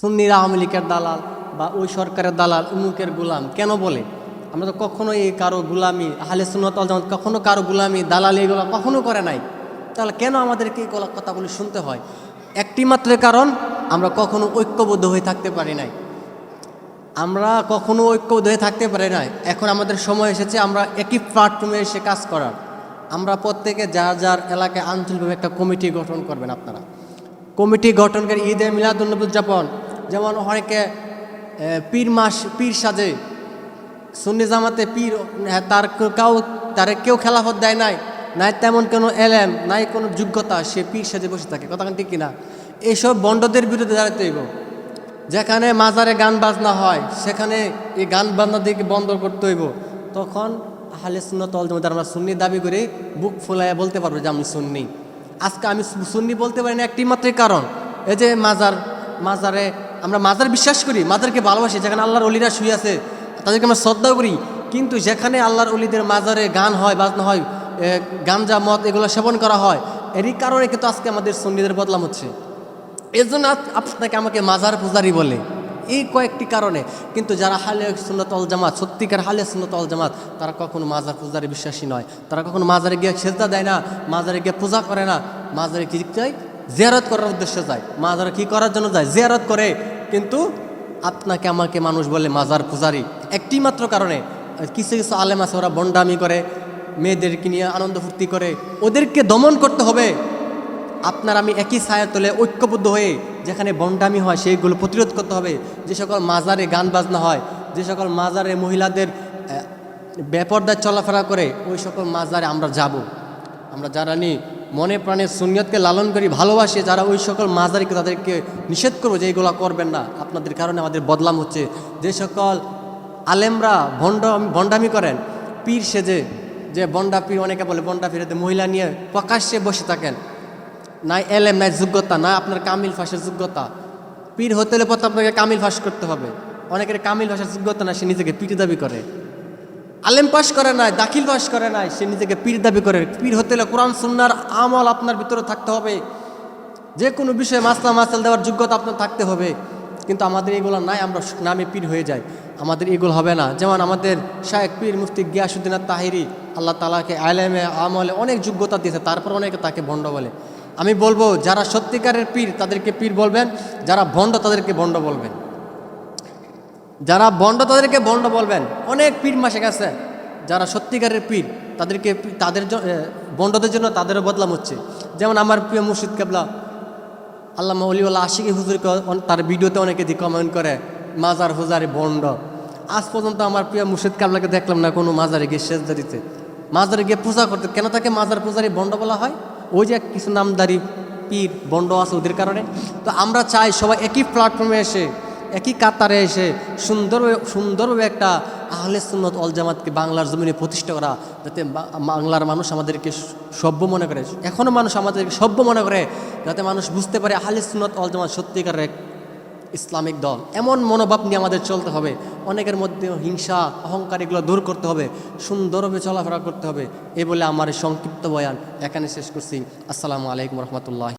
সুন্নিরা আওয়ামী লীগের দালাল বা ওই সরকারের দালাল, উমুকের গুলাম, কেন বলে? আমরা তো কখনো এই কারও গুলামি, আহলে সুন্নত আল জামাত কখনো কারও গুলামি, দালাল এগুলো কখনো করে নাই। তাহলে কেন আমাদেরকে এই গলা- কথাগুলি শুনতে হয়? একটি মাত্র কারণ, আমরা কখনো ঐক্যবদ্ধ হয়ে থাকতে পারি নাই। আমরা কখনো ঐক্যবদ্ধ হয়ে থাকতে পারি নাই। এখন আমাদের সময় এসেছে, আমরা একই প্ল্যাটফর্মে এসে কাজ করার। আমরা প্রত্যেকে যার যার এলাকায় আঞ্চলিকভাবে একটা কমিটি গঠন করবেন আপনারা। কমিটি গঠন করে ঈদে উদযাপন যেমন অনেকে পীর মাস পীর সাজে সুন্নি জামাতে পীর হ্যাঁ, তার কাউ তার কেউ খেলাফত দেয় নাই নাই তেমন কোনো এলেম নাই কোনো যোগ্যতা সে পীর সাজে বসে থাকে। কথা ঠিক কিনা? এইসব বন্ডদের বিরুদ্ধে দাঁড়াতে হইব। যেখানে মাজারে গান বাজনা হয় সেখানে এই গান বাজনা দিকে বন্ধ করতে হইব। তখন আহলে সুন্নত অল জামাত আমরা সুন্নি দাবি করে বুক ফুলাইয়া বলতে পারব যে আমি সুন্নি। আজকে আমি সুন্নি বলতে পারি না একটি মাত্রই কারণ। এই যে মাজার মাজারে আমরা মাজার বিশ্বাস করি মাজারকে ভালোবাসি, যেখানে আল্লাহর অলিরা শুয়ে আছে, তাদেরকে আমরা শ্রদ্ধা করি। কিন্তু যেখানে আল্লাহর অলিদের মাজারে গান হয়, বাজনা হয় গাঞ্জা, মদ এগুলো সেবন করা হয়, এরই কারণে কিন্তু আজকে আমাদের সুন্নিদের বদলাম হচ্ছে। এর জন্য আপনাকে আমাকে মাজার পূজারি বলে, এই কয়েকটি কারণে। কিন্তু যারা হালে সুন্নত অল জামাত, সত্যিকার হালে সুন্নত অল জামাত, তারা কখনো মাজার পূজারে বিশ্বাসী নয়। তারা কখনো মাজারে গিয়ে সেজদা দেয় না, মাজারে গিয়ে পূজা করে না, মাজারে কি যায় জিয়ারত করার উদ্দেশ্যে যায়। মাজার কি করার জন্য যায়? জিয়ারত করে। কিন্তু আপনাকে, আমাকে মানুষ বলে মাজার পূজারি। একটি মাত্র কারণে কিছু কিছু আলেম আছে, ওরা বন্ডামি করে, মেয়েদেরকে নিয়ে আনন্দ ফুর্তি করে। ওদেরকে দমন করতে হবে। আপনার আমি একই ছায়ার তলে ঐক্যবদ্ধ হয়ে যেখানে বন্ডামি হয়, সেইগুলো প্রতিরোধ করতে হবে। যে সকল মাজারে গান বাজনা হয়, যে সকল মাজারে মহিলাদের বেপর্দায় চলাফেরা করে, ওই সকল মাজারে আমরা যাব। আমরা যারা নি মনে প্রাণে সুনিয়তকে লালন করি ভালোবাসে যারা ওই সকল মাজারিকে তাদেরকে নিষেধ করব যে এইগুলো করবেন না। আপনাদের কারণে আমাদের বদলাম হচ্ছে। যে সকল আলেমরা ভণ্ড ভণ্ডামি করেন, পীর সেজে, যে বন্ডা পীর অনেকে বলে বন্ডা পীরেতে মহিলা নিয়ে প্রকাশ্যে বসে থাকেন। নাই এলেম নাই যোগ্যতা, না আপনার কামিল ফাঁসের যোগ্যতা। পীর হতে হলে প্রথমে আপনাকে কামিল ফাঁস করতে হবে। অনেকের কামিল ফাঁসের যোগ্যতা না, সে নিজেকে পীর দাবি করে। আলেম পাশ করে নাই, দাখিল পাশ করে নাই, সে নিজেকে পীর দাবি করে। পীর হতে হলে কোরআন, সুন্নার আমল আপনার ভিতরে থাকতে হবে। যে কোনো বিষয়ে মাসলা মাসাল দেওয়ার যোগ্যতা আপনার থাকতে হবে। কিন্তু আমাদের এগুলো নাই, আমরা নামে পীর হয়ে যাই। আমাদের এগুলো হবে না। যেমন আমাদের শায়েক পীর মুফতি গিয়াসুদ্দিন তাহিরি আল্লাহ তালাকে আলেমে আমলে অনেক যোগ্যতা দিয়েছে, তারপর অনেকে তাকে ভণ্ড বলে। আমি বলব, যারা সত্যিকারের পীর, তাদেরকে পীর বলবেন, যারা ভণ্ড, তাদেরকে ভণ্ড বলবেন। যারা বন্ড তাদেরকে বন্ড বলবেন। অনেক পীর মাসে গেছে। যারা সত্যিকারের পীর, তাদেরকে তাদের বন্ডদের জন্য তাদেরও বদলাম হচ্ছে। যেমন আমার প্রিয় মুর্শিদ কেবলা আল্লাহ অলিউল্লাহ আশিকি হুজুরকে তার ভিডিওতে অনেকে দি কমেন্ট করে, মাজার হুজারি বন্ড। আজ পর্যন্ত আমার প্রিয় মুর্শিদ কাবলাকে দেখলাম না কোনো মাজারে গিয়ে সেজদা দিতে। মাজারে গিয়ে পূজা করতে, কেন তাকে মাজার পূজারি বন্ড বলা হয়? ওই যে কিছু নামদারি পীর, বন্ড আছে ওদের কারণে। তো আমরা চাই সবাই একই প্ল্যাটফর্মে এসে একই কাতারে এসে সুন্দরভাবে সুন্দরভাবে একটা আহলে সুন্নত অল জামাতকে বাংলার জমিনে প্রতিষ্ঠা করা, যাতে বাংলার মানুষ আমাদেরকে সভ্য মনে করে। এখনও মানুষ আমাদেরকে সভ্য মনে করে, যাতে মানুষ বুঝতে পারে আহলে সুন্নত অল জামাত সত্যিকারের এক ইসলামিক দল। এমন মনোভাব নিয়ে আমাদের চলতে হবে। অনেকের মধ্যে হিংসা, অহংকার এগুলো দূর করতে হবে। সুন্দরভাবে চলাফেরা করতে হবে। এ বলে আমার সংক্ষিপ্ত বয়ান। এখানে শেষ করছি। আসসালামু আলাইকুম রহমতুল্লাহ।